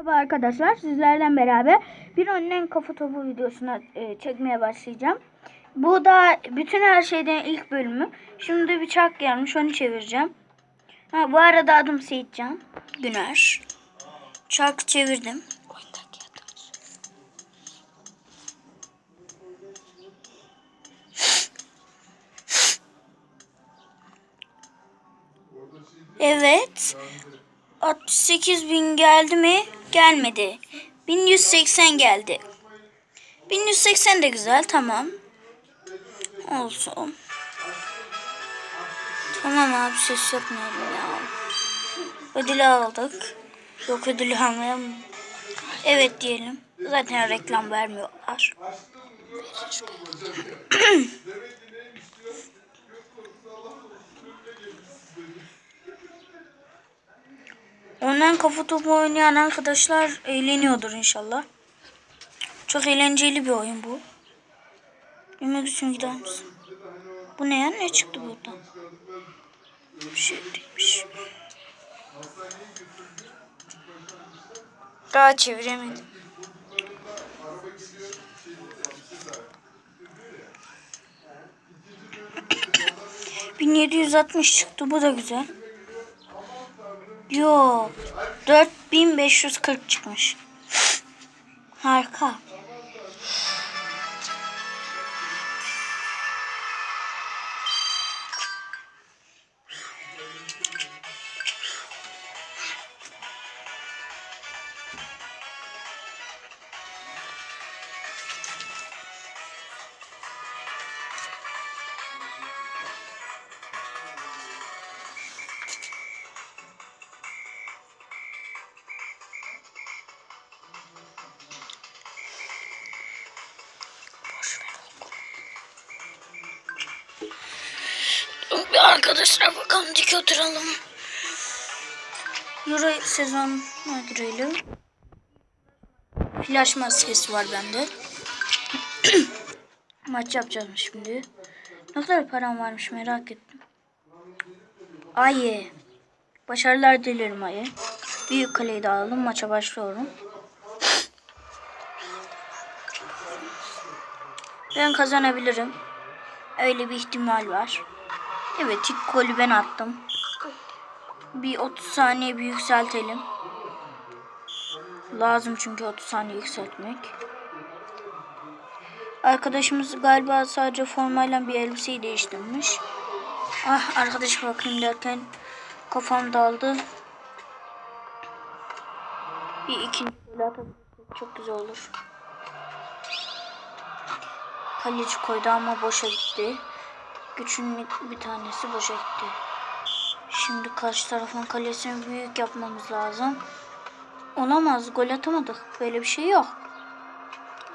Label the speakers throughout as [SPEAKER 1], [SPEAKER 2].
[SPEAKER 1] Merhaba arkadaşlar sizlerden beraber bir önden kafa topu videosuna e, çekmeye başlayacağım. Bu da bütün her şeyden ilk bölümü. Şimdi bir çark gelmiş onu çevireceğim. Ha, bu arada adım Seyitcan Güner. Çarkı çevirdim. Evet. 68 bin geldi mi? Gelmedi. 1180 geldi. 1180 de güzel tamam. Olsun. Tamam abi ses yapmayalım ya. Ödülü aldık. Yok ödülü almayalım. Evet diyelim. Zaten reklam vermiyorlar. Ondan kafa topu oynayan arkadaşlar eğleniyordur inşallah. Çok eğlenceli bir oyun bu. Yemek için gider misin? Bu ne ya? Ne çıktı buradan? Bir şey değilmiş. Daha çeviremedim. ...1760 çıktı. Bu da güzel. Yo. 4540 çıkmış. Harika. Arkadaşlar bakalım dik oturalım. Euro sezon ödülüyle. Flash maskesi var bende. Maç yapacağız şimdi. Ne kadar param varmış merak ettim. Ayı. Başarılar dilerim Ayı. Büyük kaleyi de aldım. Maça başlıyorum. Ben kazanabilirim. Öyle bir ihtimal var. Evet ilk golü ben attım. Bir 30 saniye bir yükseltelim. Lazım çünkü 30 saniye yükseltmek. Arkadaşımız galiba sadece formayla bir elbiseyi değiştirmiş. Ah arkadaş bakayım derken kafam daldı. Bir ikinci gol atabilirsek çok güzel olur. Kaleci koydu ama boşa gitti. Güçün bir tanesi boşa gitti. Şimdi karşı tarafın kalesini büyük yapmamız lazım. Olamaz. Gol atamadık. Böyle bir şey yok.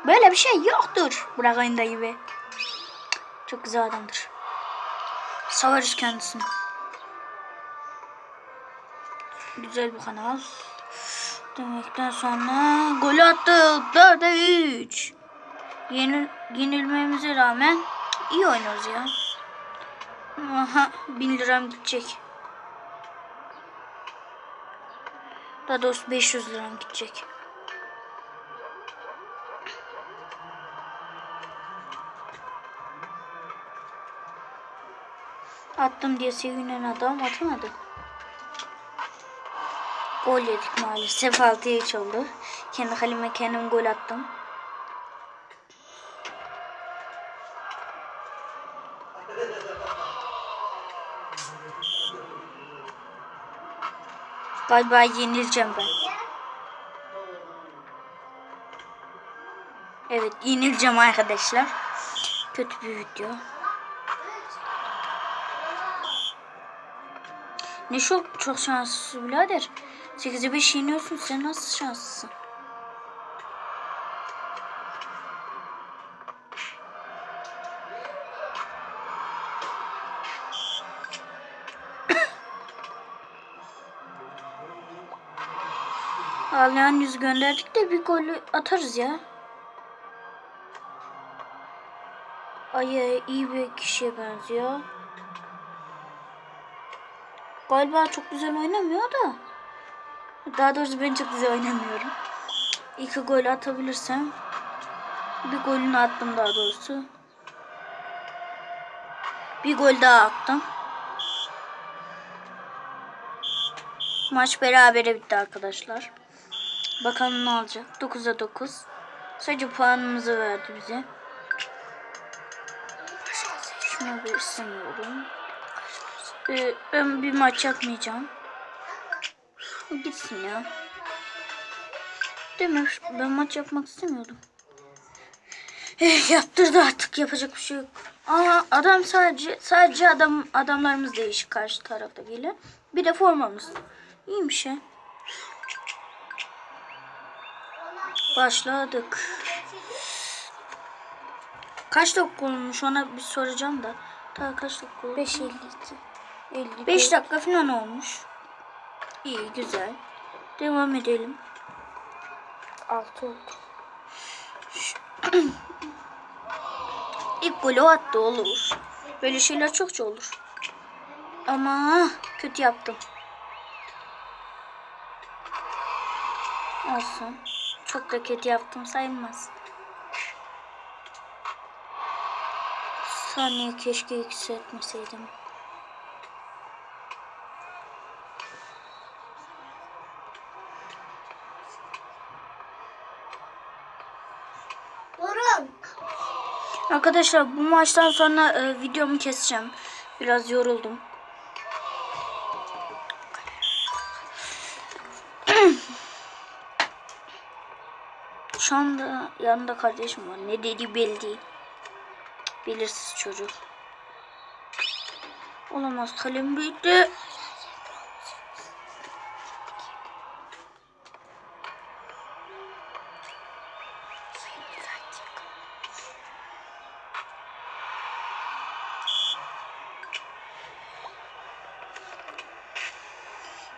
[SPEAKER 1] Böyle bir şey yoktur. Burak Ayında gibi. Çok güzel adamdır. Savarız kendisini. Güzel bir kanal. Demekten sonra gol attık. 4'e 3. Yenil, yenilmemize rağmen iyi oynuyoruz ya. Aha 1000 liram gidecek. Daha doğrusu 500 liram gidecek. Attım diye sevinen adam atamadı. Gol yedik maalesef 6'ya 3 oldu. Kendi kaleme kendim gol attım. Galiba yenileceğim ben. Evet yenileceğim arkadaşlar. Kötü bir video. Ne çok çok şanslısın birader. 8'e 5 yeniyorsun sen nasıl şanslısın? Ağlayan yüz gönderdik de bir golü atarız ya. Ay iyi bir kişiye benziyor. Galiba çok güzel oynamıyor da. Daha doğrusu ben çok güzel oynamıyorum. İki gol atabilirsem bir golünü attım daha doğrusu. Bir gol daha attım. Maç berabere bitti arkadaşlar. Bakalım ne olacak. 9'a 9. Sadece puanımızı verdi bize. Şunu bir istemiyorum. Ee, ben bir maç yapmayacağım. Gitsin ya. Demir ben maç yapmak istemiyordum. Eh, yaptırdı artık yapacak bir şey yok. Ama adam sadece sadece adam adamlarımız değişik karşı tarafta gelen. Bir de formamız. İyiymiş ya. Başladık. Kaç dakika olmuş ona bir soracağım da. Daha kaç dakika olmuş?
[SPEAKER 2] 5.52. 55.
[SPEAKER 1] 5 dakika falan olmuş. İyi güzel. Devam edelim.
[SPEAKER 2] 6 oldu.
[SPEAKER 1] İlk golü attı olur. Böyle şeyler çokça olur. Ama kötü yaptım. Olsun. Çok da kötü yaptım sayılmaz. Saniye keşke yükseltmeseydim.
[SPEAKER 2] Durun.
[SPEAKER 1] Arkadaşlar bu maçtan sonra e, videomu keseceğim. Biraz yoruldum. Şu anda yanında kardeşim var. Ne dediği belli değil. Belirsiz çocuk. Olamaz kalem büyüdü.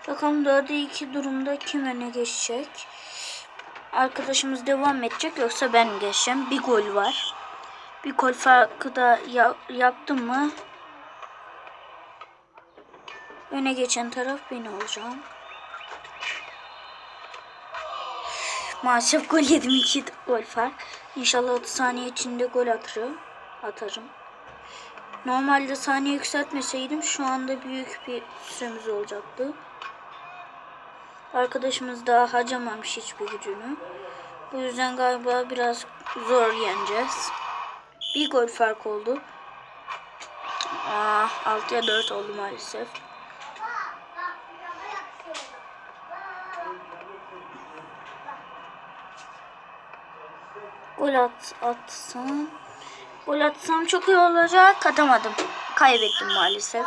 [SPEAKER 1] Bakalım 4'e 2 durumda kim öne geçecek? Arkadaşımız devam edecek yoksa ben mi geçeceğim? Bir gol var. Bir gol farkı da ya- yaptım mı? Öne geçen taraf ben olacağım. Maalesef gol yedim 2 gol fark. İnşallah 30 saniye içinde gol atarım. Atarım. Normalde saniye yükseltmeseydim şu anda büyük bir süremiz olacaktı. Arkadaşımız daha harcamamış hiçbir gücünü. Bu yüzden galiba biraz zor yeneceğiz. Bir gol fark oldu. Aa, 6'ya 4 oldu maalesef. Gol at, atsam. Gol atsam çok iyi olacak. Atamadım. Kaybettim maalesef.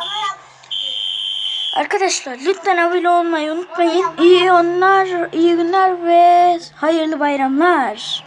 [SPEAKER 1] Arkadaşlar lütfen abone olmayı unutmayın. İyi onlar, iyi günler ve hayırlı bayramlar.